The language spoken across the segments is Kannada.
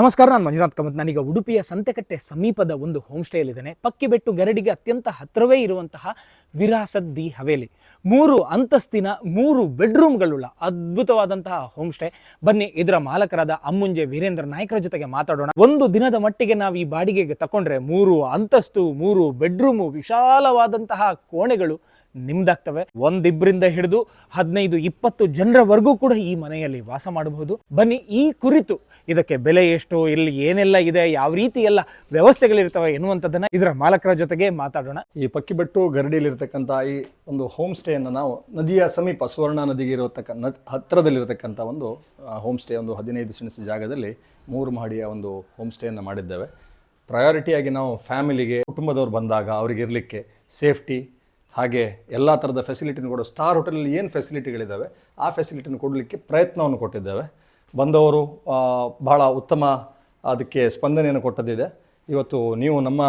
ನಮಸ್ಕಾರ, ನಾನು ಮಂಜುನಾಥ್ ಕಮತ್. ನಾನೀಗ ಉಡುಪಿಯ ಸಂತೆಕಟ್ಟೆ ಸಮೀಪದ ಒಂದು ಹೋಮ್ ಪಕ್ಕಿ ಬೆಟ್ಟು ಗರಡಿಗೆ ಅತ್ಯಂತ ಹತ್ತಿರವೇ ಇರುವಂತಹ ವಿರಾಸತ್ ದಿ ಹವೇಲಿ. ಮೂರು ಅಂತಸ್ತಿನ ಮೂರು ಬೆಡ್ರೂಮ್ಗಳುಳ್ಳ ಅದ್ಭುತವಾದಂತಹ ಹೋಮ್ ಸ್ಟೇ ಬನ್ನಿ, ಇದರ ಮಾಲಕರಾದ ಅಮ್ಮುಂಜೆ ವೀರೇಂದ್ರ ನಾಯ್ಕರ ಜೊತೆಗೆ ಮಾತಾಡೋಣ. ಒಂದು ದಿನದ ಮಟ್ಟಿಗೆ ನಾವು ಈ ಬಾಡಿಗೆಗೆ ತಕೊಂಡ್ರೆ ಮೂರು ಅಂತಸ್ತು, ಮೂರು ಬೆಡ್ರೂಮು, ವಿಶಾಲವಾದಂತಹ ಕೋಣೆಗಳು ನಿಮ್ದಾಗ್ತವೆ. ಒಂದಿಬ್ಬರಿಂದ ಹಿಡಿದು ಹದಿನೈದು, ಇಪ್ಪತ್ತು ಜನರವರೆಗೂ ಕೂಡ ಈ ಮನೆಯಲ್ಲಿ ವಾಸ ಮಾಡಬಹುದು. ಬನ್ನಿ, ಈ ಕುರಿತು ಇದಕ್ಕೆ ಬೆಲೆ ಎಷ್ಟು, ಇಲ್ಲಿ ಏನೆಲ್ಲ ಇದೆ, ಯಾವ ರೀತಿ ಎಲ್ಲ ವ್ಯವಸ್ಥೆಗಳಿರ್ತವೆ ಎನ್ನುವಂಥದ್ದನ್ನ ಇದರ ಮಾಲಕರ ಜೊತೆಗೆ ಮಾತಾಡೋಣ. ಈ ಪಕ್ಕಿಬೆಟ್ಟು ಗರಡಿಯಲ್ಲಿರ್ತಕ್ಕಂಥ ಈ ಒಂದು ಹೋಮ್ ಸ್ಟೇಯನ್ನು ನಾವು ನದಿಯ ಸಮೀಪ, ಸುವರ್ಣ ನದಿಗೆ ಇರತಕ್ಕ ನದ್ ಹತ್ತಿರದಲ್ಲಿರತಕ್ಕಂಥ ಒಂದು ಹೋಮ್ ಸ್ಟೇ ಒಂದು ಹದಿನೈದು ಸೆಣಸು ಜಾಗದಲ್ಲಿ ಮೂರು ಮಹಡಿಯ ಒಂದು ಹೋಮ್ ಸ್ಟೇಯನ್ನು ಮಾಡಿದ್ದೇವೆ. ಪ್ರಯಾರಿಟಿಯಾಗಿ ನಾವು ಫ್ಯಾಮಿಲಿಗೆ, ಕುಟುಂಬದವ್ರು ಬಂದಾಗ ಅವ್ರಿಗೆ ಇರಲಿಕ್ಕೆ ಸೇಫ್ಟಿ ಹಾಗೆ ಎಲ್ಲ ಥರದ ಫೆಸಿಲಿಟಿನ ಕೂಡ ಸ್ಟಾರ್ ಹೋಟೆಲಲ್ಲಿ ಏನು ಫೆಸಿಲಿಟಿಗಳಿದ್ದಾವೆ ಆ ಫೆಸಿಲಿಟಿನ ಕೊಡಲಿಕ್ಕೆ ಪ್ರಯತ್ನವನ್ನು ಕೊಟ್ಟಿದ್ದೇವೆ. ಬಂದವರು ಬಹಳ ಉತ್ತಮ ಅದಕ್ಕೆ ಸ್ಪಂದನೆಯನ್ನು ಕೊಟ್ಟದಿದೆ ಇವತ್ತು ನೀವು ನಮ್ಮ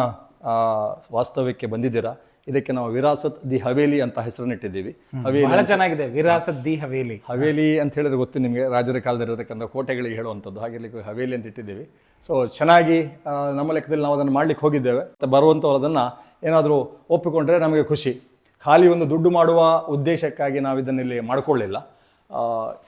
ವಾಸ್ತವ್ಯಕ್ಕೆ ಬಂದಿದ್ದೀರಾ. ಇದಕ್ಕೆ ನಾವು ವಿರಾಸತ್ ದಿ ಹವೇಲಿ ಅಂತ ಹೆಸರನ್ನಿಟ್ಟಿದ್ದೀವಿ. ಹವೇಲಿ ಬಹಳ ಚೆನ್ನಾಗಿದೆ. ವಿರಾಸತ್ ದಿ ಹವೇಲಿ. ಹವೇಲಿ ಅಂತ ಹೇಳಿದ್ರೆ ಗೊತ್ತು ನಿಮಗೆ ರಾಜರ ಕಾಲದಲ್ಲಿರತಕ್ಕಂಥ ಕೋಟೆಗಳಿಗೆ ಹೇಳುವಂಥದ್ದು. ಹಾಗೆ ಇಲ್ಲಿ ಹವೇಲಿ ಅಂತ ಇಟ್ಟಿದ್ದೀವಿ. ಸೊ ಚೆನ್ನಾಗಿ ನಮ್ಮ ಲೆಕ್ಕದಲ್ಲಿ ನಾವು ಅದನ್ನು ಮಾಡ್ಲಿಕ್ಕೆ ಹೋಗಿದ್ದೇವೆ. ಬರುವಂಥವ್ರು ಅದನ್ನು ಏನಾದರೂ ಒಪ್ಪಿಕೊಂಡ್ರೆ ನಮಗೆ ಖುಷಿ. ಖಾಲಿ ಒಂದು ದುಡ್ಡು ಮಾಡುವ ಉದ್ದೇಶಕ್ಕಾಗಿ ನಾವು ಇದನ್ನಿಲ್ಲಿ ಮಾಡ್ಕೊಳ್ಳಿಲ್ಲ.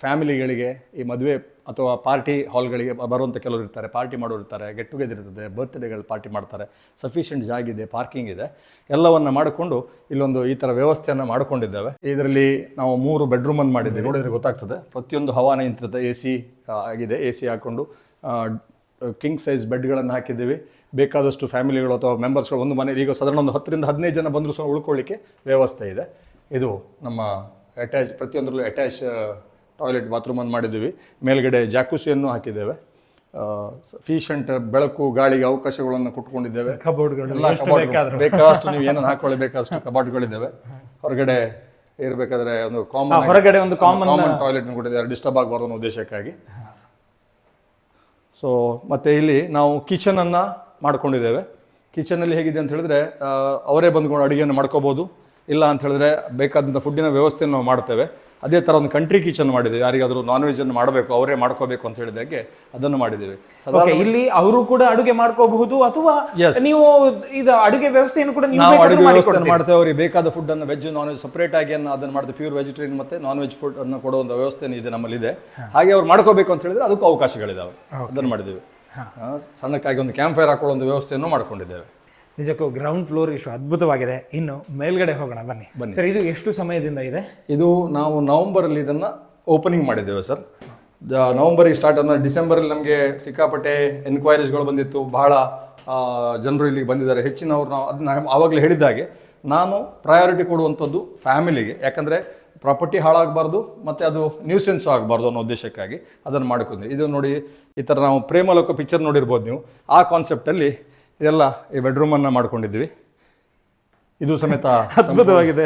ಫ್ಯಾಮಿಲಿಗಳಿಗೆ ಈ ಮದುವೆ ಅಥವಾ ಪಾರ್ಟಿ ಹಾಲ್ಗಳಿಗೆ ಬರುವಂಥ ಕೆಲವರು ಇರ್ತಾರೆ, ಪಾರ್ಟಿ ಮಾಡೋರು ಇರ್ತಾರೆ ಗೆಟ್ ಟುಗೆದರ್ ಇರ್ತದೆ ಬರ್ತ್ಡೇಗಳು ಪಾರ್ಟಿ ಮಾಡ್ತಾರೆ ಸಫಿಷಿಯೆಂಟ್ ಜಾಗ ಇದೆ ಪಾರ್ಕಿಂಗ್ ಇದೆ, ಎಲ್ಲವನ್ನು ಮಾಡಿಕೊಂಡು ಇಲ್ಲೊಂದು ಈ ಥರ ವ್ಯವಸ್ಥೆಯನ್ನು ಮಾಡಿಕೊಂಡಿದ್ದೇವೆ. ಇದರಲ್ಲಿ ನಾವು ಮೂರು ಬೆಡ್ರೂಮನ್ನು ಮಾಡಿದ್ದೇವೆ. ನೋಡಿದರೆ ಗೊತ್ತಾಗ್ತದೆ. ಪ್ರತಿಯೊಂದು ಹವಾನಿಯಂತ್ರಿತ ಎ ಸಿ ಆಗಿದೆ. ಎ ಸಿ ಹಾಕ್ಕೊಂಡು ಕಿಂಗ್ ಸೈಜ್ ಬೆಡ್ಗಳನ್ನು ಹಾಕಿದ್ದೀವಿ. ಬೇಕಾದಷ್ಟು ಫ್ಯಾಮಿಲಿಗಳು ಅಥವಾ ಮೆಂಬರ್ಸ್ಗಳು ಒಂದು ಮನೆ ಈಗ ಸಾಧಾರಣ ಒಂದು ಹತ್ತರಿಂದ ಹದಿನೈದು ಜನ ಬಂದರೂ ಸಹ ಉಳ್ಕೊಳ್ಳಿಕ್ಕೆ ವ್ಯವಸ್ಥೆ ಇದೆ. ಇದು ನಮ್ಮ ಅಟ್ಯಾಚ್ ಪ್ರತಿಯೊಂದರಲ್ಲೂ ಅಟ್ಯಾಚ್ ಟಾಯ್ಲೆಟ್ ಬಾತ್ರೂಮ್ ಅನ್ನು ಮಾಡಿದ್ದೀವಿ. ಮೇಲ್ಗಡೆ ಜಾಕುಸಿಯನ್ನು ಹಾಕಿದ್ದೇವೆ. ಸಫಿಷಿಯಂಟ್ ಬೆಳಕು ಗಾಳಿಗೆ ಅವಕಾಶಗಳನ್ನು ಕೊಟ್ಕೊಂಡಿದ್ದೇವೆ ಬೇಕಾದಷ್ಟು ನೀವು ಏನನ್ನು ಹಾಕೊಳ್ಳಬೇಕಾದಷ್ಟು ಕಬಾಟ್ಗಳಿದ್ದೇವೆ ಹೊರಗಡೆ ಇರಬೇಕಾದ್ರೆ ಒಂದು ಕಾಮನ್ ಹೊರಗಡೆ ಒಂದು ಕಾಮನ್ ಕಾಮನ್ ಟಾಯ್ಲೆಟ್ ಕೊಟ್ಟಿದ್ದಾರೆ. ಡಿಸ್ಟರ್ಬ್ ಆಗಬಾರ್ದು ಅನ್ನೋ ಉದ್ದೇಶಕ್ಕಾಗಿ. ಸೊ ಮತ್ತೆ ಇಲ್ಲಿ ನಾವು ಕಿಚನನ್ನು ಮಾಡ್ಕೊಂಡಿದ್ದೇವೆ. ಕಿಚನಲ್ಲಿ ಹೇಗಿದೆ ಅಂತ ಹೇಳಿದ್ರೆ ಅವರೇ ಬಂದ್ಕೊಂಡು ಅಡುಗೆಯನ್ನು ಮಾಡ್ಕೋಬೋದು. ಇಲ್ಲ ಅಂತ ಹೇಳಿದ್ರೆ ಬೇಕಾದಂಥ ಫುಡ್ಡಿನ ವ್ಯವಸ್ಥೆಯನ್ನು ನಾವು ಮಾಡ್ತೇವೆ. ಅದೇ ಥರ ಒಂದು ಕಂಟ್ರಿ ಕಿಚನ್ ಮಾಡಿದ್ದೇವೆ. ಯಾರಿಗಾದರೂ ನಾನ್ ವೆಜ್ ಅನ್ನು ಮಾಡಬೇಕು ಅವರೇ ಮಾಡ್ಕೋಬೇಕು ಅಂತ ಹೇಳಿದಾಗೆ ಅದನ್ನು ಮಾಡಿದ್ದೇವೆ. ಇಲ್ಲಿ ಅವರು ಕೂಡ ಅಡುಗೆ ಮಾಡ್ಕೋಬಹುದು ಅಥವಾ ನೀವು ಇದು ಅಡುಗೆ ವ್ಯವಸ್ಥೆಯನ್ನು ಕೂಡ ನೀವು ಅಡುಗೆ ವ್ಯವಸ್ಥೆಯನ್ನು ಮಾಡ್ತೇವೆ. ಅವ್ರಿಗೆ ಬೇಕಾದ ಫುಡ್ ಅನ್ನು ವೆಜ್ ನಾನ್ ವೆಜ್ ಸಪ್ರೇಟ್ ಆಗಿ ಅನ್ನು ಅದನ್ನು ಮಾಡ್ತೀವಿ. ಪ್ಯೂರ್ ವೆಜಿಟೇರಿಯನ್ ಮತ್ತೆ ನಾನ್ ವೆಜ್ ಫುಡ್ ಅನ್ನು ಕೊಡುವಂತ ವ್ಯವಸ್ಥೆ ಇದೆ ನಮ್ಮಲ್ಲಿ ಇದೆ ಹಾಗೆ ಅವ್ರು ಮಾಡ್ಕೋಬೇಕು ಅಂತ ಹೇಳಿದ್ರೆ ಅದಕ್ಕೂ ಅವಕಾಶಗಳಿದಾವೆ. ಅದನ್ನು ಮಾಡಿದ್ದೇವೆ. ಸಣ್ಣಕ್ಕಾಗಿ ಒಂದು ಕ್ಯಾಂಪ್ ಫೈರ್ ಹಾಕೊಳ್ಳೋ ಒಂದು ವ್ಯವಸ್ಥೆಯನ್ನು ಮಾಡ್ಕೊಂಡಿದ್ದೇವೆ. ನಿಜಕ್ಕೂ ಗ್ರೌಂಡ್ ಫ್ಲೋರ್ ಇಷ್ಟು ಅದ್ಭುತವಾಗಿದೆ. ಇನ್ನು ಮೇಲ್ಗಡೆ ಹೋಗೋಣ ಬನ್ನಿ. ಬನ್ನಿ. ಸರ್ ಇದು ಎಷ್ಟು ಸಮಯದಿಂದ ಇದೆ? ಇದು ನಾವು ನವಂಬರಲ್ಲಿ ಇದನ್ನು ಓಪನಿಂಗ್ ಮಾಡಿದ್ದೇವೆ ಸರ್. ನವಂಬರಿಗೆ ಸ್ಟಾರ್ಟ್ ಅಂದರೆ ಡಿಸೆಂಬರಲ್ಲಿ ನಮಗೆ ಸಿಕ್ಕಾಪಟ್ಟೆ ಎನ್ಕ್ವೈರೀಸ್ಗಳು ಬಂದಿತ್ತು. ಬಹಳ ಜನರು ಇಲ್ಲಿಗೆ ಬಂದಿದ್ದಾರೆ. ಹೆಚ್ಚಿನವ್ರು ನಾವು ಅದನ್ನ ಆವಾಗಲೇ ಹೇಳಿದ್ದಾಗೆ ನಾನು ಪ್ರಯಾರಿಟಿ ಕೊಡುವಂಥದ್ದು ಫ್ಯಾಮಿಲಿಗೆ ಯಾಕಂದರೆ ಪ್ರಾಪರ್ಟಿ ಹಾಳಾಗಬಾರ್ದು ಮತ್ತು ಅದು ನ್ಯೂಸೆನ್ಸು ಆಗಬಾರ್ದು ಅನ್ನೋ ಉದ್ದೇಶಕ್ಕಾಗಿ ಅದನ್ನು ಮಾಡ್ಕೊಂಡೆ ಇದು ನೋಡಿ ಈ ಥರ ನಾವು ಪ್ರೇಮಲೋಕ ಪಿಕ್ಚರ್ ನೋಡಿರ್ಬೋದು ನೀವು. ಆ ಕಾನ್ಸೆಪ್ಟಲ್ಲಿ ಇದೆಲ್ಲ ಈ ಬೆಡ್ರೂಮನ್ನು ಮಾಡ್ಕೊಂಡಿದ್ವಿ. ಇದು ಸಮೇತ ಅದ್ಭುತವಾಗಿದೆ.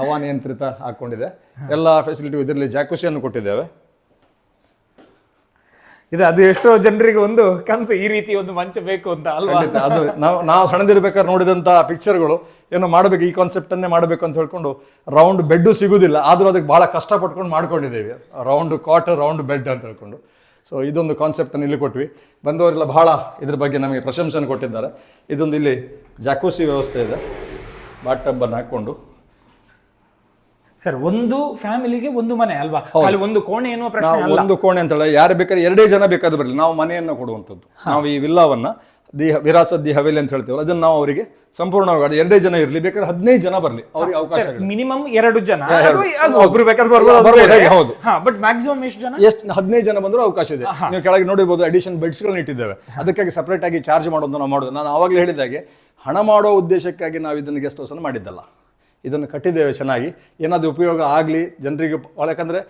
ಹವಾನಿಯಂತ್ರಿತ ಹಾಕೊಂಡಿದೆ. ಎಲ್ಲ ಫೆಸಿಲಿಟಿ ಇದರಲ್ಲಿ ಜಾಕುಸಿಯನ್ನು ಕೊಟ್ಟಿದ್ದೇವೆ. ಇದು ಅದು ಎಷ್ಟೋ ಜನರಿಗೆ ಒಂದು ಕನಸು ಈ ರೀತಿ ಒಂದು ಮಂಚ ಬೇಕು ಅಂತ ಅಲ್ವಾ? ಅದು ನಾವು ನಾವು ಸಣ್ಣದಿರ್ಬೇಕಾದ್ರೆ ನೋಡಿದಂಥ ಪಿಕ್ಚರ್ಗಳು ಏನೋ ಮಾಡಬೇಕು, ಈ ಕಾನ್ಸೆಪ್ಟನ್ನೇ ಮಾಡಬೇಕು ಅಂತ ಹೇಳ್ಕೊಂಡು ರೌಂಡ್ ಬೆಡ್ಡು ಸಿಗುದಿಲ್ಲ. ಆದರೂ ಅದಕ್ಕೆ ಭಾಳ ಕಷ್ಟಪಟ್ಕೊಂಡು ಮಾಡ್ಕೊಂಡಿದ್ದೀವಿ. ರೌಂಡ್ ಕಾಟ್ ರೌಂಡ್ ಬೆಡ್ ಅಂತ ಹೇಳ್ಕೊಂಡು. ಸೊ ಇದೊಂದು ಕಾನ್ಸೆಪ್ಟನ್ನು ಇಲ್ಲಿ ಕೊಟ್ವಿ. ಬಂದವರೆಲ್ಲ ಬಹಳ ಇದ್ರ ಬಗ್ಗೆ ನಮಗೆ ಪ್ರಶಂಸನೆ ಕೊಟ್ಟಿದ್ದಾರೆ. ಇದೊಂದು ಇಲ್ಲಿ ಜಾಕೂಸಿ ವ್ಯವಸ್ಥೆ ಇದೆ. ಬಾಟ್ ಹಾಕ್ಕೊಂಡು. ಸರ್ ಒಂದು ಫ್ಯಾಮಿಲಿಗೆ ಒಂದು ಮನೆ ಅಲ್ವಾ? ಅಲ್ಲಿ ಒಂದು ಕೋಣೆ ಎನ್ನುವ ಪ್ರಶ್ನೆ ನಾವು ಒಂದು ಕೋಣೆ ಅಂತ ಹೇಳಿ ಯಾರು ಬೇಕಾದ್ರೆ ಎರಡೇ ಜನ ಬೇಕಾದ್ರೆ ಬರಲಿ ನಾವು ಮನೆಯನ್ನು ಕೊಡುವಂಥದ್ದು. ನಾವು ಈ ವಿಲ್ಲಾವನ್ನ ದಿ ವಿರಾಸತ್ ದಿ ಹವೇಲಿ ಅಂತ ಹೇಳ್ತೇವಲ್ಲ ಅದನ್ನ ನಾವು ಅವರಿಗೆ ಸಂಪೂರ್ಣವಾಗಿ ಎರಡೇ ಜನ ಇರಲಿ ಬೇಕಾದ್ರೆ ಹದಿನೈದು ಜನ ಬರಲಿ ಅವ್ರಿಗೆ ಅವಕಾಶ ಮಿನಿಮಮ್ ಎರಡು ಜನ. ಅಥವಾ ಅದು. ಒಬ್ರು ಬೇಕಾದ್ರೆ ಬರ್ಬೋದು, ಅದು ಬೇರೆ. ಹೌದು. ಹಾ ಬಟ್ ಮ್ಯಾಕ್ಸಿಮಮ್ ಎಷ್ಟು ಜನ? ಎಷ್ಟು ಹದಿನೈದು ಜನ ಬಂದರೂ ಅವಕಾಶ ಇದೆ. ನೀವು ಕೆಳಗೆ ನೋಡಿರ್ಬೋದು ಅಡಿಷನ್ ಬೆಡ್ಸ್ಗಳನ್ನ ಇಟ್ಟಿದ್ದೇವೆ. ಅದಕ್ಕಾಗಿ ಸಪ್ರೇಟ್ ಆಗಿ ಚಾರ್ಜ್ ಮಾಡೋದು ನಾವು ಮಾಡೋದು. ನಾನು ಆವಾಗಲೇ ಹೇಳಿದಾಗೆ ಹಣ ಮಾಡೋ ಉದ್ದೇಶಕ್ಕಾಗಿ ನಾವು ಇದನ್ನು ಗೆಸ್ಟ್ ಹೌಸನ್ನು ಮಾಡಿದ್ದಲ್ಲ. ಇದನ್ನು ಕಟ್ಟಿದ್ದೇವೆ ಚೆನ್ನಾಗಿ. ಏನಾದರೂ ಉಪಯೋಗ ಆಗಲಿ ಜನರಿಗೆ ಯಾಕಂದರೆ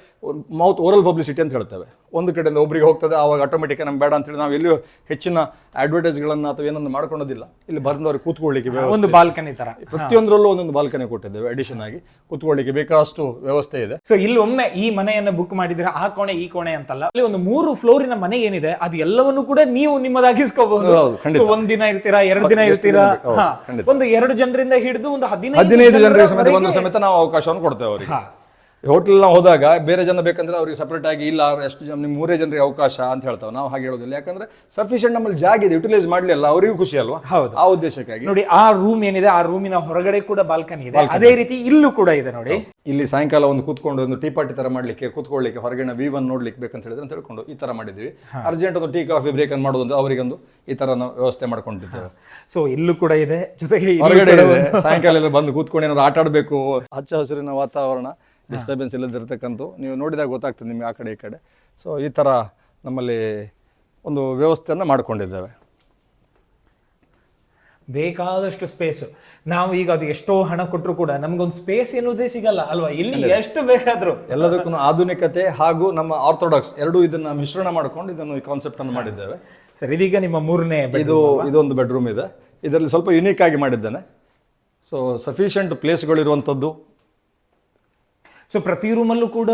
ಮೌತ್ ಓರಲ್ ಪಬ್ಲಿಸಿಟಿ ಅಂತ ಹೇಳ್ತೇವೆ. ಒಂದು ಕಡೆಯಿಂದ ಒಬ್ಬರಿಗೆ ಹೋಗ್ತದೆ ಆವಾಗ ಆಟೋಮೆಟಿಕ್ ನಮ್ಗೆ ಬೇಡ ಅಂತೇಳಿ ನಾವು ಎಲ್ಲಿಯೂ ಹೆಚ್ಚಿನ ಅಡ್ವರ್ಟೈಸ್ಗಳನ್ನು ಅಥವಾ ಏನನ್ನು ಮಾಡ್ಕೊಳ್ಳೋದಿಲ್ಲ ಇಲ್ಲಿ ಬಂದವ್ರಿಗೆ ಕೂತ್ಕೊಳ್ಳಿಕ್ಕೆ ಒಂದು ಬಾಲ್ಕನಿ ತರ. ಪ್ರತಿಯೊಂದರಲ್ಲೂ ಒಂದೊಂದು ಬಾಲ್ಕನಿ ಕೊಟ್ಟಿದ್ದೇವೆ ಅಡಿಷನ್ ಆಗಿ. ಕೂತ್ಕೊಳ್ಳಿಕ್ಕೆ ಬೇಕಾದಷ್ಟು ವ್ಯವಸ್ಥೆ ಇದೆ. ಸೊ ಇಲ್ಲಿ ಒಮ್ಮೆ ಈ ಮನೆಯನ್ನ ಬುಕ್ ಮಾಡಿದ್ರೆ ಆ ಕೋಣೆ ಈ ಕೋಣೆ ಅಂತಲ್ಲ ಅಲ್ಲಿ ಒಂದು ಮೂರು ಫ್ಲೋರಿನ ಮನೆ ಏನಿದೆ ಅದು ಎಲ್ಲವನ್ನು ಕೂಡ ನೀವು ನಿಮ್ಮದಾಗಿಸ್ಕೋಬಹುದು. ಒಂದ್ ದಿನ ಇರ್ತೀರಾ ಎರಡು ದಿನ ಇರ್ತೀರಾ. ಒಂದು ಎರಡು ಜನರಿಂದ ಹಿಡಿದು ಒಂದು ಹದಿನೈದು ಜನರ ಸಮೇತ ಜನರವರೆಗೆ- ಒಂದು ಸಮೇತ ನಾವು ಅವಕಾಶವನ್ನು ಕೊಡ್ತೇವೆ ಅವರಿಗೆ. ಹೋಟೆಲ್ ನಾವು ಹೋದಾಗ ಬೇರೆ ಜನ ಬೇಕಂದ್ರೆ ಅವ್ರಿಗೆ ಸಪ್ರೇಟ್ ಆಗಿ ಇಲ್ಲ ಎಷ್ಟು ಜನ ನಿಮ್ಮ ಮೂರೇ ಜನರಿಗೆ ಅವಕಾಶ ಅಂತ ಹೇಳ್ತಾವೆ. ನಾವು ಹಾಗೆ ಹೇಳೋದಿಲ್ಲ. ಯಾಕಂದ್ರೆ ಸಫಿಷಿಯಂಟ್ ನಮ್ಮಲ್ಲಿ ಜಾಗ ಇದೆ ಯುಟಿಲೈಸ್ ಮಾಡಲಿಲ್ಲ ಅವರಿಗೂ ಖುಷಿ ಅಲ್ವಾ? ಹೌದು. ಆ ಉದ್ದೇಶಕ್ಕಾಗಿ. ನೋಡಿ ಆ ರೂಮ್ ಏನಿದೆ ಆ ರೂಮಿನ ಹೊರಗಡೆ ಕೂಡ ಬಾಲ್ಕನಿ ಇದೆ. ಅದೇ ರೀತಿ ಇಲ್ಲೂ ಕೂಡ ಇದೆ ನೋಡಿ. ಇಲ್ಲಿ ಸಾಯಂಕಾಲ ಒಂದು ಕೂತ್ಕೊಂಡು ಒಂದು ಟೀ ಪಾರ್ಟಿ ತರ ಮಾಡ್ಲಿಕ್ಕೆ ಕೂತ್ಕೊಳ್ಳಿಕ್ಕೆ ಹೊರಗಿನ ವಿ ಒನ್ ನೋಡ್ಲಿಕ್ಕೆ ಬೇಕಂತ ಹೇಳಿದ್ರೆ ಅಂತ ಹೇಳ್ಕೊಂಡು ಈ ತರ ಮಾಡಿದ್ವಿ ಅರ್ಜೆಂಟ್ ಒಂದು ಟೀ ಕಾಫಿ ಬ್ರೇಕ್ ಅನ್ನು ಮಾಡೋದು ಅವರಿಗೊಂದು ಈ ತರ ನಾವು ವ್ಯವಸ್ಥೆ ಮಾಡ್ಕೊಂಡಿದ್ದೇವೆ. ಸೊ ಇಲ್ಲೂ ಕೂಡ ಇದೆ. ಜೊತೆಗೆ ಹೊರಗಡೆ ಸಾಯಂಕಾಲ ಎಲ್ಲ ಬಂದು ಕೂತ್ಕೊಂಡು ಏನಾದ್ರು ಆಟ ಆಡಬೇಕು ಹಚ್ಚ ಹಸಿರಿನ ವಾತಾವರಣ. ಡಿಸ್ಟರ್ಬೆನ್ಸ್ ಇಲ್ಲದಿರ್ತಕ್ಕಂಥ ನೀವು ನೋಡಿದಾಗ ಗೊತ್ತಾಗ್ತದೆ ನಿಮಗೆ ಆ ಕಡೆ ಈ ಕಡೆ. ಸೊ ಈ ಥರ ನಮ್ಮಲ್ಲಿ ಒಂದು ವ್ಯವಸ್ಥೆಯನ್ನು ಮಾಡ್ಕೊಂಡಿದ್ದೇವೆ. ಬೇಕಾದಷ್ಟು ಸ್ಪೇಸ್ ನಾವು ಈಗ ಅದು ಎಷ್ಟೋ ಹಣ ಕೊಟ್ಟರು ಕೂಡ ನಮಗೊಂದು ಸ್ಪೇಸ್ ಎನ್ನುವುದೇ ಸಿಗಲ್ಲ ಅಲ್ವಾ? ಇಲ್ಲಿ ಎಷ್ಟು ಬೇಕಾದರೂ. ಎಲ್ಲದಕ್ಕೂ ಆಧುನಿಕತೆ ಹಾಗೂ ನಮ್ಮ ಆರ್ಥೋಡಾಕ್ಸ್ ಎರಡೂ ಇದನ್ನ ಮಿಶ್ರಣ ಮಾಡ್ಕೊಂಡು ಇದನ್ನು ಈ ಕಾನ್ಸೆಪ್ಟ್ ಅನ್ನು ಮಾಡಿದ್ದೇವೆ. ಸರ್ ಇದೀಗ ನಿಮ್ಮ ಮೂರನೇ. ಇದು ಇದೊಂದು ಬೆಡ್ರೂಮ್ ಇದೆ. ಇದರಲ್ಲಿ ಸ್ವಲ್ಪ ಯುನೀಕ್ ಆಗಿ ಮಾಡಿದ್ದೇನೆ. ಸೊ ಸಫಿಷಿಯಂಟ್ ಪ್ಲೇಸ್ಗಳಿರುವಂಥದ್ದು ಸೊ ಪ್ರತಿ ರೂಮಲ್ಲೂ ಕೂಡ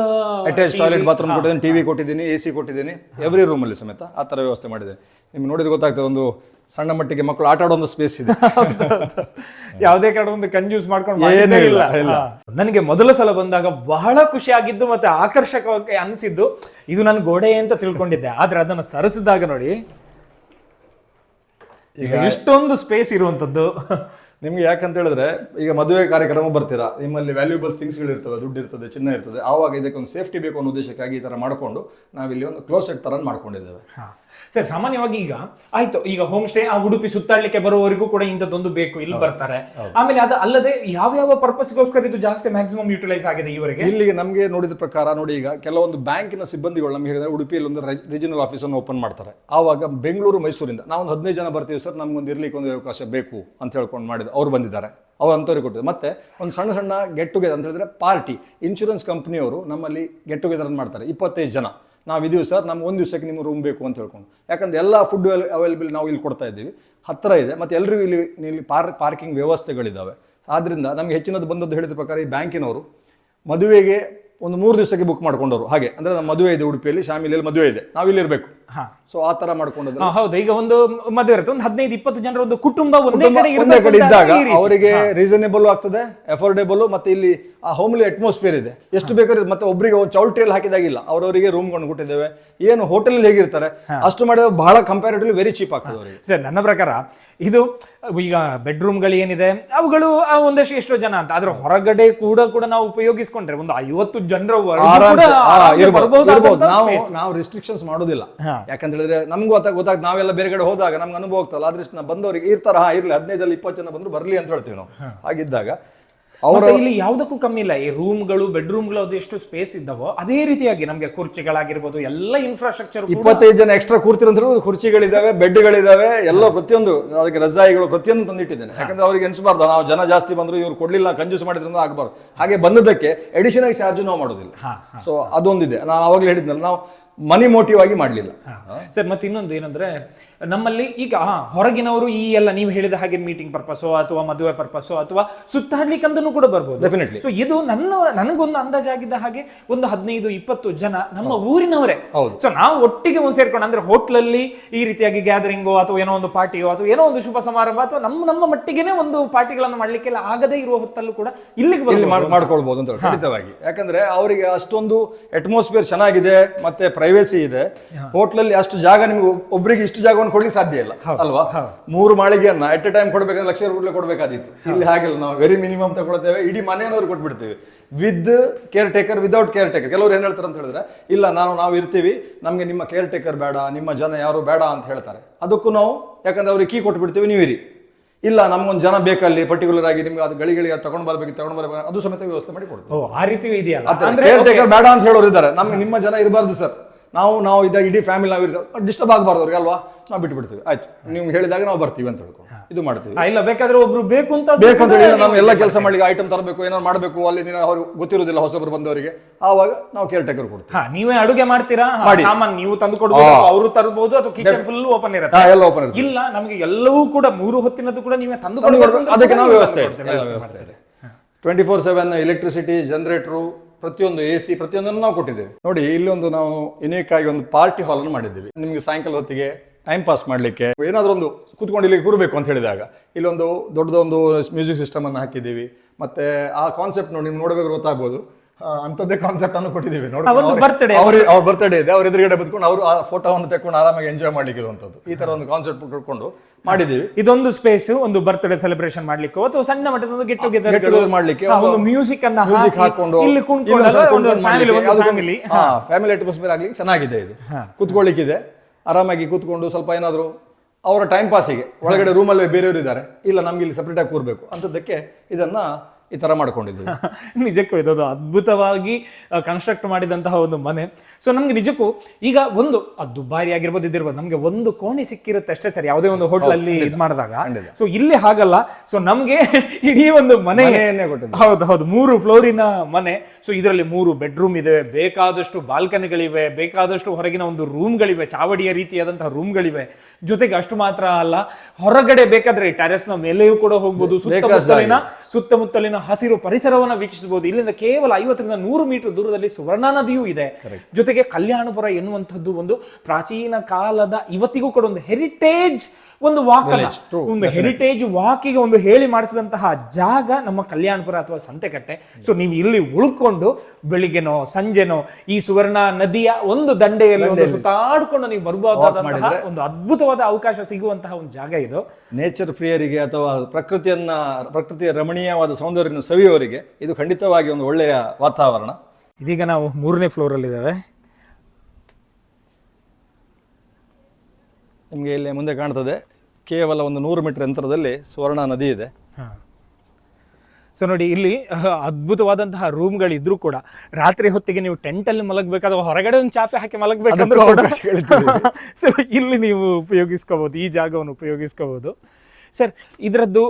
ಅಟ್ಯಾಚ್ ಟಾಯ್ಲೆಟ್ ಬಾತ್ರೂಮ್ ಕೊಟ್ಟಿದ್ದೀನಿ ಟಿವಿ ಕೊಟ್ಟಿದ್ದೀನಿ ಎ ಸಿ ಕೊಟ್ಟಿದ್ದೀನಿ ಎವ್ರಿ ರೂಮಲ್ಲಿ ಸಮೇತ ಆ ಥರ ವ್ಯವಸ್ಥೆ ಮಾಡಿದ್ದೀನಿ ನಿಮ್ಗೆ ನೋಡಿದ್ರೆ ಗೊತ್ತಾಗ್ತದೆ ಒಂದು ಸಣ್ಣ ಮಟ್ಟಿಗೆ ಮಕ್ಕಳು ಆಟ ಆಡೋ ಒಂದು ಸ್ಪೇಸ್ ಇದೆ. ಯಾವುದೇ ಕಡೆ ಒಂದು ಕನ್ಫ್ಯೂಸ್ ಮಾಡ್ಕೊಂಡು ಇಲ್ಲ. ನನಗೆ ಮೊದಲ ಸಲ ಬಂದಾಗ ಬಹಳ ಖುಷಿ ಆಗಿದ್ದು ಮತ್ತೆ ಆಕರ್ಷಕವಾಗಿ ಅನಿಸಿದ್ದು ಇದು ನನ್ನ ಗೋಡೆ ಅಂತ ತಿಳ್ಕೊಂಡಿದ್ದೆ. ಆದ್ರೆ ಅದನ್ನು ಸರಿಸಿದಾಗ ನೋಡಿ ಈಗ ಇಷ್ಟೊಂದು ಸ್ಪೇಸ್ ಇರುವಂತದ್ದು. ನಿಮ್ಗೆ ಯಾಕಂತ ಹೇಳಿದ್ರೆ ಈಗ ಮದುವೆ ಕಾರ್ಯಕ್ರಮ ಬರ್ತೀರಾ ನಿಮ್ಮಲ್ಲಿ ವ್ಯಾಲ್ಯೂಬಲ್ ಥಿಂಗ್ಸ್ಗಳು ಇರ್ತವೆ ದುಡ್ಡು ಇರ್ತದೆ ಚಿನ್ನ ಇರ್ತದೆ ಆವಾಗ ಇದಕ್ಕೆ ಒಂದು ಸೇಫ್ಟಿ ಬೇಕು ಅನ್ನೋ ಉದ್ದೇಶಕ್ಕಾಗಿ ಈ ಥರ ಮಾಡಿಕೊಂಡು ನಾವಿಲ್ಲಿ ಒಂದು ಕ್ಲೋಸೆಟ್ ತರ ಮಾಡ್ಕೊಂಡಿದ್ದೇವೆ. ಸರ್ ಸಾಮಾನ್ಯವಾಗಿ ಈಗ ಆಯ್ತು ಈಗ ಹೋಮ್ ಸ್ಟೇ ಆ ಉಡುಪಿ ಸುತ್ತಾಡ್ಲಿಕ್ಕೆ ಬರುವವರಿಗೂ ಕೂಡ ಇಂಥದ್ದೊಂದು ಬೇಕು ಇಲ್ಲಿ ಬರ್ತಾರೆ. ಆಮೇಲೆ ಅದು ಅಲ್ಲದೆ ಯಾವ ಯಾವ ಪರ್ಪಸ್ಗೋಸ್ಕರ ಇದು ಜಾಸ್ತಿ ಮ್ಯಾಕ್ಸಿಮಮ್ ಯುಟಿಲೈಸ್ ಆಗಿದೆ ಇವರಿಗೆ ಇಲ್ಲಿಗೆ ನಮಗೆ ನೋಡಿದ ಪ್ರಕಾರ ನೋಡಿ ಈಗ ಕೆಲವೊಂದು ಬ್ಯಾಂಕಿನ ಸಿಬ್ಬಂದಿಗಳು ನಮ್ಗೆ ಹೇಳಿದ್ರೆ ಉಡುಪಿಯಲ್ಲಿ ಒಂದು ರೀಜನಲ್ ಆಫೀಸನ್ನು ಓಪನ್ ಮಾಡ್ತಾರೆ. ಆವಾಗ ಬೆಂಗಳೂರು ಮೈಸೂರಿಂದ ನಾವು ಒಂದು ಹದಿನೈದು ಜನ ಬರ್ತೀವಿ ಸರ್ ನಮ್ಗೊಂದು ಇರ್ಲಿಕ್ಕೆ ಒಂದು ಅವಕಾಶ ಬೇಕು ಅಂತ ಹೇಳ್ಕೊಂಡು ಅವ್ರು ಬಂದಿದ್ದಾರೆ. ಅವ್ರು ಅಂಥವ್ರಿಗೆ ಕೊಟ್ಟಿದ್ದು ಮತ್ತೆ ಒಂದು ಸಣ್ಣ ಸಣ್ಣ ಗೆಟ್ ಟುಗೆದರ್ ಅಂತ ಹೇಳಿದ್ರೆ ಪಾರ್ಟಿ ಇನ್ಶೂರೆನ್ಸ್ ಕಂಪ್ನಿಯವರು ನಮ್ಮಲ್ಲಿ ಗೆಟ್ ಟುಗೆದರ್ ಮಾಡ್ತಾರೆ. ಇಪ್ಪತ್ತೈದು ಜನ. ನಾವು ಇದೀವಿ ಸರ್ ನಮ್ಗೆ ಒಂದು ದಿವಸಕ್ಕೆ ನಿಮ್ಮ ರೂಮ್ ಬೇಕು ಅಂತ ಹೇಳ್ಕೊಂಡು. ಯಾಕಂದ್ರೆ ಎಲ್ಲ ಫುಡ್ ಅವೈಲೇಬಲ್ ನಾವು ಇಲ್ಲಿ ಕೊಡ್ತಾ ಇದ್ದೀವಿ. ಹತ್ತಿರ ಇದೆ. ಮತ್ತು ಎಲ್ಲರಿಗೂ ಇಲ್ಲಿ ಇಲ್ಲಿ ಪಾರ್ ಪಾರ್ಕಿಂಗ್ ವ್ಯವಸ್ಥೆಗಳಿದ್ದಾವೆ ಆದ್ದರಿಂದ ನಮಗೆ ಹೆಚ್ಚಿನದು ಬಂದದ್ದು ಹೇಳಿದ ಪ್ರಕಾರ ಈ ಬ್ಯಾಂಕಿನವರು ಮದುವೆಗೆ ಒಂದು ಮೂರು ದಿವಸಕ್ಕೆ ಬುಕ್ ಮಾಡ್ಕೊಂಡವರು. ಹಾಗೆ. ಅಂದರೆ ನಮ್ಮ ಮದುವೆ ಇದೆ ಉಡುಪಿಯಲ್ಲಿ ಶಾಮಿಲಿಯಲ್ಲಿ ಮದುವೆ ಇದೆ. ನಾವು ಇಲ್ಲಿ ಇರಬೇಕು. ಹಾ ಸೊ ಆ ತರ ಮಾಡ್ಕೊಂಡು ಹೌದು. ಈಗ ಒಂದು ಮದುವೆ ಇರುತ್ತೆ. ಒಂದು ಹದಿನೈದು ಇಪ್ಪತ್ತು ಜನರ ಒಂದು ಕುಟುಂಬ ಒಂದೇ ಕಡೆ ಒಂದೇ ಕಡೆ ಇದ್ದಾಗ ಅವರಿಗೆ ರೀಸನೇಬಲ್ ಆಗ್ತದೆ ಅಫೋರ್ಡೇಬಲ್ ಮತ್ತೆ ಇಲ್ಲಿ ಆ ಹೋಮ್ಲಿ ಅಟ್ಮಾಸ್ಫಿಯರ್ ಇದೆ. ಎಷ್ಟು ಬೇಕಾದ್ರೆ ಮತ್ತೆ ಒಬ್ಬರಿಗೆ ಒಂದು ಚೌಲ್ಟ್ರಿಯಲ್ಲಿ ಹಾಕಿದಾಗಿಲ್ಲ. ಅವರವರಿಗೆ ರೂಮ್ ಕೊಂಡ್ಬಿಟ್ಟಿದ್ದೇವೆ ಏನು ಹೋಟೆಲ್ ಹೇಗಿರ್ತಾರೆ ಅಷ್ಟು ಮಾಡಿದ್ರೆ ಬಹಳ ಕಂಪ್ಯಾರಿಟಿವ್ಲಿ ವೆರಿ ಚೀಪ್ ಆಗ್ತದೆ ಅವರಿಗೆ. ಸರ್ ನನ್ನ ಪ್ರಕಾರ ಇದು ಈಗ ಬೆಡ್ರೂಮ್ಗಳು ಏನಿದೆ ಅವುಗಳು ಆ, ಒಂದಷ್ಟು ಎಷ್ಟೋ ಜನ ಅಂತ. ಆದ್ರೆ ಹೊರಗಡೆ ಕೂಡ ಕೂಡ ನಾವು ಉಪಯೋಗಿಸ್ಕೊಂಡ್ರೆ ಒಂದು ಐವತ್ತು ಜನರ ನಾವು. ನಾವು ರಿಸ್ಟ್ರಿಕ್ಷನ್ಸ್ ಮಾಡೋದಿಲ್ಲ. ಯಾಕಂತ ಹೇಳಿದ್ರೆ ನಮ್ಗೂ ಗೊತ್ತಾಗ ಗೊತ್ತಾಗ ನಾವೆಲ್ಲ ಬೇರೆ ಕಡೆ ಹೋದಾಗ ನಮ್ಗೆ ಅನುಭವ ಆಗ್ತಲ್ಲ ಆದ್ರೆ ಬಂದವರಿಗೆ ಇರ್ತಾರ ಹಾ ಇರ್ಲಿ ಹದಿನೈದಲ್ಲಿ ಇಪ್ಪತ್ತು ಜನ ಬಂದ್ರು ಬರ್ಲಿ ಅಂತ ಹೇಳ್ತೀವಿ ನಾವು. ಹಾಗಿದ್ದಾಗ ಅವರ ಇಲ್ಲಿ ಯಾವುದಕ್ಕೂ ಕಮ್ಮಿ ಇಲ್ಲ. ಈ ರೂಮ್ಗಳು ಬೆಡ್ರೂಮ್ಗಳು ಅದು ಎಷ್ಟು ಸ್ಪೇಸ್ ಇದ್ದವೋ ಅದೇ ರೀತಿಯಾಗಿ ನಮಗೆ ಕುರ್ಚಿಗಳಾಗಿರ್ಬೋದು ಎಲ್ಲ ಇನ್ಫ್ರಾಸ್ಟ್ರಕ್ಚರ್ ಇಪ್ಪತ್ತೈದು ಜನ ಎಕ್ಸ್ಟ್ರಾ ಕೂರ್ತಿರಂದ್ರೆ ಕುರ್ಚಿಗಳಿದಾವೆ ಬೆಡ್ಗಳಿದಾವೆ ಎಲ್ಲ ಪ್ರತಿಯೊಂದು ಅದಕ್ಕೆ ರಜಾಯಿಗಳು ಪ್ರತಿಯೊಂದು ತಂದಿಟ್ಟಿದ್ದೇನೆ. ಯಾಕಂದ್ರೆ ಅವ್ರಿಗೆ ಅನ್ಸಬಾರ್ದು ನಾವು ಜನ ಜಾಸ್ತಿ ಬಂದ್ರು ಇವ್ರು ಕೊಡ್ಲಿಲ್ಲ ಕಂಜೂಸ್ ಮಾಡಿದ್ರಿಂದ ಆಗಬಾರ್ದು. ಹಾಗೆ ಬಂದದಕ್ಕೆ ಅಡಿಷನ್ ಆಗಿ ಚಾರ್ಜ್ ನಾವು ಮಾಡೋದಿಲ್ಲ. ಸೊ ಅದೊಂದಿದೆ. ನಾನು ಅವಾಗಲೇ ಹೇಳಿದ್ನಲ್ಲ ನಾವು ಮನಿ ಮೋಟಿವ್ ಆಗಿ ಮಾಡಲಿಲ್ಲ. ಸರ್ ಮತ್ತೆ ಇನ್ನೊಂದು ಏನಂದ್ರೆ ನಮ್ಮಲ್ಲಿ ಈಗ ಹೊರಗಿನವರು ಈ ಎಲ್ಲ ನೀವು ಹೇಳಿದ ಹಾಗೆ ಮೀಟಿಂಗ್ ಪರ್ಪಸೋ ಅಥವಾ ಮದುವೆ ಪರ್ಪಸೋ ಅಥವಾ ಸುತ್ತಾಡ್ಲಿಕ್ಕಂದೂ ಕೂಡ ಬರ್ಬೋದು. ಡೆಫಿನೆಟ್ಲಿ ಸೊ ಇದು ನನ್ನ ನನಗೊಂದು ಅಂದಾಜಾಗಿದ್ದ ಹಾಗೆ ಒಂದು ಹದಿನೈದು ಇಪ್ಪತ್ತು ಜನ ನಮ್ಮ ಊರಿನವರೇ. ಹೌದು. ಸೊ ನಾವು ಒಟ್ಟಿಗೆ ಒಂದು ಸೇರ್ಕೊಂಡು ಅಂದ್ರೆ ಹೋಟ್ಲಲ್ಲಿ ಈ ರೀತಿಯಾಗಿ ಗ್ಯಾದರಿಂಗೋ ಅಥವಾ ಏನೋ ಒಂದು ಪಾರ್ಟಿಯೋ ಅಥವಾ ಏನೋ ಒಂದು ಶುಭ ಸಮಾರಂಭ ಅಥವಾ ನಮ್ಮ ನಮ್ಮ ಮಟ್ಟಿಗೆನೇ ಒಂದು ಪಾರ್ಟಿಗಳನ್ನು ಮಾಡ್ಲಿಕ್ಕೆಲ್ಲ ಆಗದೇ ಇರುವ ಹೊತ್ತಲ್ಲೂ ಕೂಡ ಇಲ್ಲಿಗೆ ಮಾಡ್ಕೊಳ್ಬಹುದು ಅಂತ. ಖಂಡಿತವಾಗಿ. ಯಾಕಂದ್ರೆ ಅವರಿಗೆ ಅಷ್ಟೊಂದು ಅಟ್ಮಾಸ್ಫಿಯರ್ ಚೆನ್ನಾಗಿದೆ ಮತ್ತೆ ಪ್ರೈವೇಸಿ ಇದೆ. ಹೋಟ್ಲಲ್ಲಿ ಅಷ್ಟು ಜಾಗ ನಿಮ್ಗೆ ಒಬ್ಬರಿಗೆ ಇಷ್ಟು ಜಾಗವನ್ನು ಕೊಡ್ಲಿಕ್ಕೆ ಸಾಧ್ಯ ಇಲ್ಲ ಅಲ್ವಾ? ಮೂರು ಮಾಳಿಗೆಯನ್ನ ಎಟ್ ಎ ಟೈಮ್ ಕೊಡ್ಬೇಕಂದ್ರೆ ಲಕ್ಷ ರೂಪಾಯಿ ಕೊಡಬೇಕಾದಿತ್ತು ಇಲ್ಲಿ ಹಾಗಿಲ್ಲ ನಾವು ವೆರಿ ಮಿನಿಮಮ್ ತಗೊಳ್ತೇವೆ. ಇಡೀ ಮನೆಯವ್ರು ಕೊಟ್ಬಿಡ್ತೇವೆ. With caretaker without caretaker ಕೆಲವರು ಏನ್ ಹೇಳ್ತಾರೆ ಅಂತ ಹೇಳಿದ್ರೆ ಇಲ್ಲ ನಾನು ನಾವು ಇರ್ತೀವಿ. ನಮಗೆ ನಿಮ್ಮ ಕೇರ್ ಟೇಕರ್ ಬೇಡ ನಿಮ್ಮ ಜನ ಯಾರು ಬೇಡ ಅಂತ ಹೇಳ್ತಾರೆ. ಅದಕ್ಕೂ ನಾವು ಯಾಕಂದ್ರೆ ಅವ್ರಿಗೆ ಕೀ ಕೊಟ್ಬಿಡ್ತೀವಿ ನೀವು ಇರಿ. ಇಲ್ಲ ನಮ್ಗೊಂದು ಜನ ಬೇಕಲ್ಲಿ ಪರ್ಟಿಕ್ಯುಲರ್ ಆಗಿ ನಿಮ್ಗೆ ಅದು ಗಳಿಗಳಿಗೆ ತಗೊಂಡ್ ಬರ್ಬೇಕು ತಗೊಂಡ್ ಬರ್ಬೇಕು ಅದು ಸಮೇತ ವ್ಯವಸ್ಥೆ ಮಾಡಿ ಕೊಡ್ತೀವಿ. ಆ ರೀತಿ ಇದೆಯಲ್ಲ? ಬೇಡ ಅಂತ ಹೇಳೋರು ಇದ್ದಾರೆ. ನಮ್ಗೆ ನಿಮ್ಮ ಜನ ಇರಬಾರ್ದು ಸರ್ ನಾವು ನಾವು ಇದ್ದಾಗ ಇಡೀ ಫ್ಯಾಮಿಲಿ ನಾವು ಇರ್ತೇವೆ ಡಿಸ್ಟರ್ಬ್ ಆಗಬಾರ್ದು ಅವ್ರಿಗೆ ಅಲ್ವಾ? ನಾವು ಬಿಟ್ಬಿಡ್ತೀವಿ. ಆಯ್ತು. ನಿಮ್ಗೆ ಹೇಳಿದಾಗ ನಾವು ಬರ್ತೀವಿ ಅಂತ ಹೇಳ್ಕೊ. ಇದು ಮಾಡ್ತೀವಿ. ಇಲ್ಲ ಬೇಕಾದ್ರೆ ಒಬ್ರು ಬೇಕು ಅಂತ ಬೇಕಂತ ಹೇಳಿ ನಾವು ಎಲ್ಲ ಕೆಲಸ ಮಾಡ್ಲಿಕ್ಕೆ ಐಟಮ್ ತರಬೇಕು ಏನಾದ್ರು ಮಾಡಬೇಕು ಅಲ್ಲಿ ದಿನ ಅವ್ರಿಗೆ ಗೊತ್ತಿರೋದಿಲ್ಲ ಹೊಸಬ್ರು ಬಂದವರಿಗೆ. ಆವಾಗ ನಾವು ಕೇರ್ ಟೇಕರ್ ಕೊಡ್ತೀವಿ. ಹಾ ನೀವೇ ಅಡುಗೆ ಮಾಡ್ತೀರಾ? ಸಾಮಾನು ಮಾಡಿ. ನೀವು ತಂದು ಕೊಡ್ಬೋದು ಅವರು ತರಬಹುದು ಅಥವಾ ಕಿಚನ್ ಫುಲ್ ಓಪನ್ ಇರುತ್ತೆ? ಹಾ ಎಲ್ಲ ಓಪನ್ ಇರುತ್ತೆ. ಇಲ್ಲ ನಮಗೆ ಎಲ್ಲವೂ ಕೂಡ ಮೂರು ಹೊತ್ತಿನದ್ದು ಕೂಡ ನೀವೇ ತಂದು ಕೊಡ್ಬೇಕು. ಅದಕ್ಕೆ ನಾವು ವ್ಯವಸ್ಥೆ ವ್ಯವಸ್ಥೆ ವ್ಯವಸ್ಥೆ ಇದೆ. Twenty four seven electricity generator ಪ್ರತಿಯೊಂದು ಎ ಸಿ ಪ್ರತಿಯೊಂದನ್ನು ನಾವು ಕೊಟ್ಟಿದ್ದೇವೆ. ನೋಡಿ, ಇಲ್ಲೊಂದು ನಾವು ಯುನೀಕ್ ಒಂದು ಪಾರ್ಟಿ ಹಾಲ್ ಅನ್ನು ಮಾಡಿದ್ದೀವಿ. ನಿಮಗೆ ಸಾಯಂಕಾಲ ಹೊತ್ತಿಗೆ ಟೈಮ್ ಪಾಸ್ ಮಾಡಲಿಕ್ಕೆ ಏನಾದರೂ ಒಂದು ಕೂತ್ಕೊಂಡು ಇಲ್ಲಿ ಕೂರಬೇಕು ಅಂತ ಹೇಳಿದಾಗ, ಇಲ್ಲೊಂದು ದೊಡ್ಡದೊಂದು ಮ್ಯೂಸಿಕ್ ಸಿಸ್ಟಮನ್ನು ಹಾಕಿದ್ದೀವಿ. ಮತ್ತೆ ಆ ಕಾನ್ಸೆಪ್ಟ್ ನೋಡಿ ನಿಮ್ಗೆ ನೋಡಬೇಕು ಗೊತ್ತಾಗ್ಬೋದು. ಅಂಥದ್ದೇ ಕಾನ್ಸೆಪ್ಟ್ ಅನ್ನು ಕೊಟ್ಟಿದ್ದೀವಿ. ನೋಡಿ birthday. ಅವ್ರ ಬರ್ತಡೇ ಇದೆ. ಅವ್ರ ಎದುರುಗಡೆ ಬದ್ಕೊಂಡು ಅವರು ಆ ಫೋಟೋವನ್ನು ತೆಕ್ಕೊಂಡು ಆರಾಮಾಗಿ ಎಂಜಾಯ್ ಮಾಡ್ಲಿಕ್ಕೆ ಇರುವಂತದ್ದು ಈ ತರ ಒಂದು ಕಾನ್ಸೆಪ್ಟ್ ಕೊಟ್ಕೊಂಡು ಮಾಡಿದೀವಿ ಇದೊಂದು ಸ್ಪೇಸ್ ಒಂದು ಬರ್ತ್ಡೇ ಸೆಲೆಬ್ರೇಷನ್ ಮಾಡ್ಲಿಕ್ಕೆ ಅಥವಾ ಸಣ್ಣ ಮಟ್ಟದ ಒಂದು ಗೆಟ್ ಟುಗೆದರ್ ಮಾಡ್ಲಿಕ್ಕೆ ಒಂದು ಮ್ಯೂಸಿಕ್ ಅನ್ನ ಹಾಕಿ ಹಾಕೊಂಡು ಇಲ್ಲಿ ಫ್ಯಾಮಿಲಿ ಒಂದು ಫ್ಯಾಮಿಲಿ ಫ್ಯಾಮಿಲಿ ಅಟ್ಮಾಸ್ಫಿಯರ್ ಆಗ್ಲಿಕ್ಕೆ ಚೆನ್ನಾಗಿದೆ ಇದು. ಕುತ್ಕೊಳ್ಳಿಕ್ಕಿದೆ. ಆರಾಮಾಗಿ ಕೂತ್ಕೊಂಡು ಸ್ವಲ್ಪ ಏನಾದ್ರು ಅವರ ಟೈಮ್ ಪಾಸಿಗೆ ಒಳಗಡೆ ರೂಮಲ್ಲಿ ಬೇರೆಯವರು ಇದ್ದಾರೆ ಇಲ್ಲ ನಮ್ಗೆ ಇಲ್ಲಿ ಸಪ್ರೇಟ್ ಆಗಿ ಕೂರ್ಬೇಕು. ಅಂತದಕ್ಕೆ ಇದನ್ನ ಈ ತರ ಮಾಡ್ಕೊಂಡಿದ್ದು ನಿಜಕ್ಕೂ ಇದೊಂದು ಅದ್ಭುತವಾಗಿ ಕನ್ಸ್ಟ್ರಕ್ಟ್ ಮಾಡಿದಂತಹ ಒಂದು ಮನೆ. ಸೊ ನಮ್ಗೆ ನಿಜಕ್ಕೂ ಈಗ ಒಂದು ಅದು ದುಬಾರಿ ಆಗಿರ್ಬೋದು ಇದಿರ್ಬೋದು ನಮ್ಗೆ ಒಂದು ಕೋಣೆ ಸಿಕ್ಕಿರುತ್ತೆ ಅಷ್ಟೇ ಸರ್. ಯಾವುದೇ ಒಂದು ಹೋಟೆಲ್ ಅಲ್ಲಿ ಇದು ಮಾಡಿದಾಗ. ಸೊ ಇಲ್ಲಿ ಹಾಗಲ್ಲ. ಸೊ ನಮ್ಗೆ ಇಡೀ ಒಂದು ಮನೆ ಹೌದು ಹೌದು. ಮೂರು ಫ್ಲೋರಿನ ಮನೆ. ಸೊ ಇದರಲ್ಲಿ ಮೂರು ಬೆಡ್ರೂಮ್ ಇದೆ. ಬೇಕಾದಷ್ಟು ಬಾಲ್ಕನಿಗಳಿವೆ ಬೇಕಾದಷ್ಟು ಹೊರಗಿನ ಒಂದು ರೂಮ್ಗಳಿವೆ ಚಾವಡಿಯ ರೀತಿಯಾದಂತಹ ರೂಮ್ಗಳಿವೆ ಜೊತೆಗೆ ಅಷ್ಟು ಮಾತ್ರ ಅಲ್ಲ ಹೊರಗಡೆ ಬೇಕಾದ್ರೆ ಟೆರೆಸ್ನ ಮೇಲೆಯೂ ಕೂಡ ಹೋಗ್ಬೋದು. ಸುತ್ತಮುತ್ತಲಿನ ಸುತ್ತಮುತ್ತಲಿನ ಹಸಿರು ಪರಿಸರವನ್ನು ವೀಕ್ಷಿಸಬಹುದು. ಇಲ್ಲಿಂದ ಕೇವಲ ಐವತ್ತರಿಂದ ನೂರು ಮೀಟರ್ ದೂರದಲ್ಲಿ ಸುವರ್ಣ ನದಿಯೂ ಇದೆ. ಜೊತೆಗೆ ಕಲ್ಯಾಣಪುರ ಎನ್ನುವಂಥದ್ದು ಒಂದು ಪ್ರಾಚೀನ ಕಾಲದ ಇವತ್ತಿಗೂ ಕೂಡ ಒಂದು ಹೆರಿಟೇಜ್ ಒಂದು ವಾಕ್ ಒಂದು ಹೆರಿಟೇಜ್ ವಾಕಿಗೆ ಒಂದು ಹೇಳಿ ಮಾಡಿಸಿದಂತಹ ಜಾಗ ನಮ್ಮ ಕಲ್ಯಾಣಪುರ ಅಥವಾ ಸಂತೆಕಟ್ಟೆ. ಸೊ ನೀವು ಇಲ್ಲಿ ಉಳ್ಕೊಂಡು ಬೆಳಿಗ್ಗೆನೋ ಸಂಜೆನೋ ಈ ಸುವರ್ಣ ನದಿಯ ಒಂದು ದಂಡೆಯಲ್ಲಿ ಒಂದು ಸುತ್ತಾಡ್ಕೊಂಡು ನೀವು ಬರಬಹುದಾದಂತಹ ಒಂದು ಅದ್ಭುತವಾದ ಅವಕಾಶ ಸಿಗುವಂತಹ ಒಂದು ಜಾಗ ಇದು. ನೇಚರ್ ಪ್ರಿಯರಿಗೆ ಅಥವಾ ಪ್ರಕೃತಿಯನ್ನ ಪ್ರಕೃತಿಯ ರಮಣೀಯವಾದ ಸೌಂದರ್ಯವನ್ನು ಸವಿಯವರಿಗೆ ಇದು ಖಂಡಿತವಾಗಿ ಒಂದು ಒಳ್ಳೆಯ ವಾತಾವರಣ. ಇದೀಗ ನಾವು ಮೂರನೇ ಫ್ಲೋರ್ ಅಲ್ಲಿ ಇದ್ದೇವೆ ನಿಮಗೆ ಇಲ್ಲಿ ಮುಂದೆ ಕಾಣ್ತದೆ. ಕೇವಲ ಒಂದು ನೂರು ಮೀಟರ್ ಅಂತರದಲ್ಲಿ ಸುವರ್ಣ ನದಿ ಇದೆ. ಸೊ ನೋಡಿ ಇಲ್ಲಿ ಅದ್ಭುತವಾದಂತಹ ರೂಮ್ಗಳಿದ್ರು ಕೂಡ. ರಾತ್ರಿ ಹೊತ್ತಿಗೆ ನೀವು ಟೆಂಟ್ ಅಲ್ಲಿ ಮಲಗಬೇಕಾದ್ರೆ ಹೊರಗಡೆ ಒಂದು ಚಾಪೆ ಹಾಕಿ ಮಲಗಬೇಕಂದ್ರೆ. ಸೊ ಇಲ್ಲಿ ನೀವು ಉಪಯೋಗಿಸ್ಕೋಬಹುದು ಈ ಜಾಗವನ್ನು ಉಪಯೋಗಿಸ್ಕೋಬಹುದು ಸರ್ ಇದರದ್ದು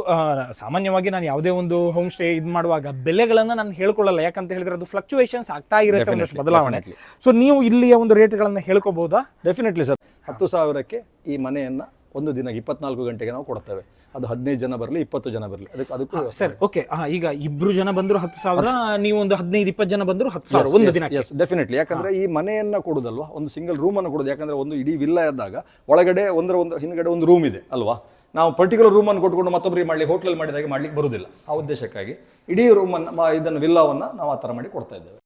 ಸಾಮಾನ್ಯವಾಗಿ ನಾನು ಯಾವುದೇ ಒಂದು ಹೋಮ್ ಸ್ಟೇ ಇದು ಮಾಡುವಾಗ ಬೆಲೆಗಳನ್ನು ನಾನು ಹೇಳ್ಕೊಳ್ಳಲ್ಲ. ಯಾಕಂತ ಹೇಳಿದ್ರೆ ಅದು ಫ್ಲಕ್ಚುಯೇಷನ್ಸ್ ಆಗ್ತಾ ಇರುತ್ತೆ ಒಂದಷ್ಟು ಬದಲಾವಣೆ. ಸೊ ನೀವು ಇಲ್ಲಿಯ ಒಂದು ರೇಟ್ಗಳನ್ನು ಹೇಳ್ಕೋಬಹುದಾ ಡೆಫಿನೆಟ್ಲಿ ಸರ್ ಹತ್ತು ಸಾವಿರಕ್ಕೆ ಈ ಮನೆಯನ್ನ ಒಂದು ದಿನ ಇಪ್ಪತ್ನಾಲ್ಕು ಗಂಟೆಗೆ ನಾವು ಕೊಡ್ತೇವೆ. ಅದು ಹದಿನೈದು ಜನ ಬರಲಿ ಇಪ್ಪತ್ತು ಜನ ಬರಲಿ. ಅದಕ್ಕೆ ಅದಕ್ಕೂ ಸರ್ ಓಕೆ ಈಗ ಇಬ್ರು ಜನ ಬಂದ್ರು ಹತ್ತು ಸಾವಿರ ನೀವು ಒಂದು ಹದಿನೈದು ಇಪ್ಪತ್ತು ಜನ ಬಂದ್ರು ಹತ್ತು ಸಾವಿರ ಒಂದು ದಿನ ಎಸ್ ಡೆಫಿನೆಟ್ಲಿ ಯಾಕಂದ್ರೆ ಈ ಮನೆಯನ್ನ ಕೊಡುದಲ್ವಾ ಒಂದು ಸಿಂಗಲ್ ರೂಮನ್ನು ಕೊಡೋದು ಕೊಡುದು. ಯಾಕಂದ್ರೆ ಒಂದು ಇಡೀ ವಿಲ್ಲ ಇದ್ದಾಗ ಒಳಗಡೆ ಒಂದರ ಒಂದು ಹಿಂದ್ಗಡೆ ಒಂದು ರೂಮ್ ಇದೆ ಅಲ್ವಾ? ನಾವು ಪರ್ಟಿಕ್ಯುಲರ್ ರೂಮನ್ನು ಕೊಟ್ಕೊಂಡು ಮತ್ತೊಬ್ಬರಿಗೆ ಮಾಡಲಿ ಹೋಟ್ಲಲ್ಲಿ ಮಾಡಿದಾಗೆ ಮಾಡಲಿಕ್ಕೆ ಬರುವುದಿಲ್ಲ. ಆ ಉದ್ದೇಶಕ್ಕಾಗಿ ಇಡೀ ರೂಮನ್ನು ಇದನ್ನು ವಿಲ್ಲಾವನ್ನು ನಾವು ಆ ಥರ ಮಾಡಿ ಕೊಡ್ತಾ ಇದ್ದೇವೆ.